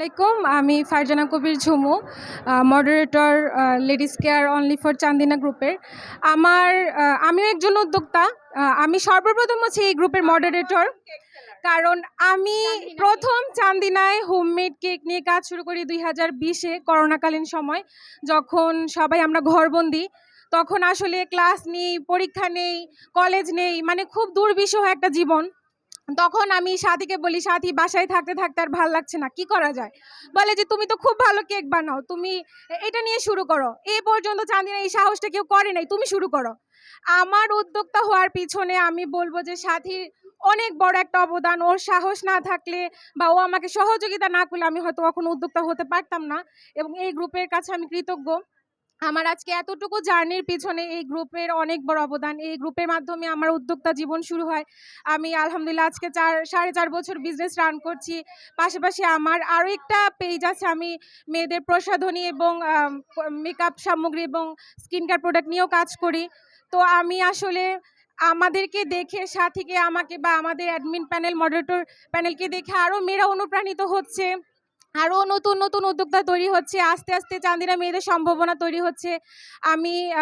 আলাইকুম আমি Farzana Kabir Jhumu moderator ladies care only for Chandina গ্রুপের আমার আমিও একজন উদ্যোক্তা আমি সর্বপ্রথম হচ্ছে এই গ্রুপের মডারেটর কারণ আমি প্রথম চান্দিনায় হোমমেড কেক নিয়ে কাজ শুরু করি দুই হাজার বিশে করোনাকালীন সময় যখন সবাই আমরা ঘরবন্দি। তখন আসলে ক্লাস নেই পরীক্ষা নেই কলেজ নেই মানে খুব দুর্বিষহ একটা জীবন। তখন আমি সাথীকে বলি, সাথী, বাসায় থাকতে থাকতে আর ভালো লাগছে না, কি করা যায়? বলে যে, তুমি তো খুব ভালো কেক বানাও, তুমি এটা নিয়ে শুরু করো। এই পর্যন্ত চাঁদিনা এই সাহসটা কেউ করে নাই, তুমি শুরু করো। আমার উদ্যোক্তা হওয়ার পিছনে আমি বলব যে, সাথীর অনেক বড় একটা অবদান, ওর সাহস না থাকলে বা ও আমাকে সহযোগিতা না করলে আমি হয়তো কখনো উদ্যোক্তা হতে পারতাম না এবং এই গ্রুপের কাছে আমি কৃতজ্ঞ। আমার আজকে এতটুকু জার্নির পিছনে এই গ্রুপের অনেক বড় অবদান। এই গ্রুপের মাধ্যমে আমার উদ্যোক্তা জীবন শুরু হয়। আমি আলহামদুলিল্লাহ আজকে চার, সাড়ে চার বছর বিজনেস রান করছি। পাশাপাশি আমার আরও একটা পেজ আছে, আমি মেয়েদের প্রসাধনী এবং মেকআপ সামগ্রী এবং স্কিন কেয়ার প্রোডাক্ট নিয়েও কাজ করি। তো আমি আসলে আমাদেরকে দেখে, সাথীকে আমাকে বা আমাদের অ্যাডমিন প্যানেল মডারেটর প্যানেলকে দেখে আরও মেয়েরা অনুপ্রাণিত হচ্ছে। আরও নতুন নতুন উদ্যোক্তা তৈরি হচ্ছে। আস্তে আস্তে চান্দিনা মেয়েদের সম্ভাবনা তৈরি হচ্ছে। আমি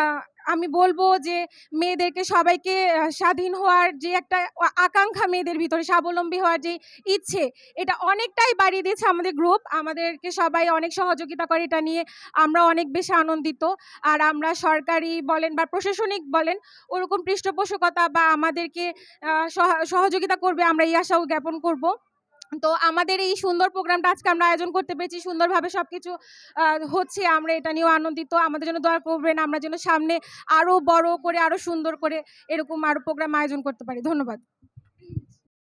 আমি বলব যে মেয়েদেরকে সবাইকে স্বাধীন হওয়ার যে একটা আকাঙ্ক্ষা মেয়েদের ভিতরে, স্বাবলম্বী হওয়ার যে ইচ্ছে, এটা অনেকটাই বাড়িয়ে দিয়েছে আমাদের গ্রুপ আমাদেরকে সবাই অনেক সহযোগিতা করে এটা নিয়ে আমরা অনেক বেশি আনন্দিত। আর আমরা সরকারি বলেন বা প্রশাসনিক বলেন, ওরকম পৃষ্ঠপোষকতা বা আমাদেরকে সহ- সহযোগিতা করবে, আমরা এই আশাও জ্ঞাপন করব। তো আমাদের এই সুন্দর প্রোগ্রামটা আজকে আমরা আয়োজন করতে পেরেছি, সুন্দরভাবে সব কিছু হচ্ছে আমরা এটা নিয়েও আনন্দিত। আমাদের জন্য দয়া করবেন, আমরা যেন সামনে আরও বড় করে আরও সুন্দর করে এরকম আরও প্রোগ্রাম আয়োজন করতে পারি। ধন্যবাদ।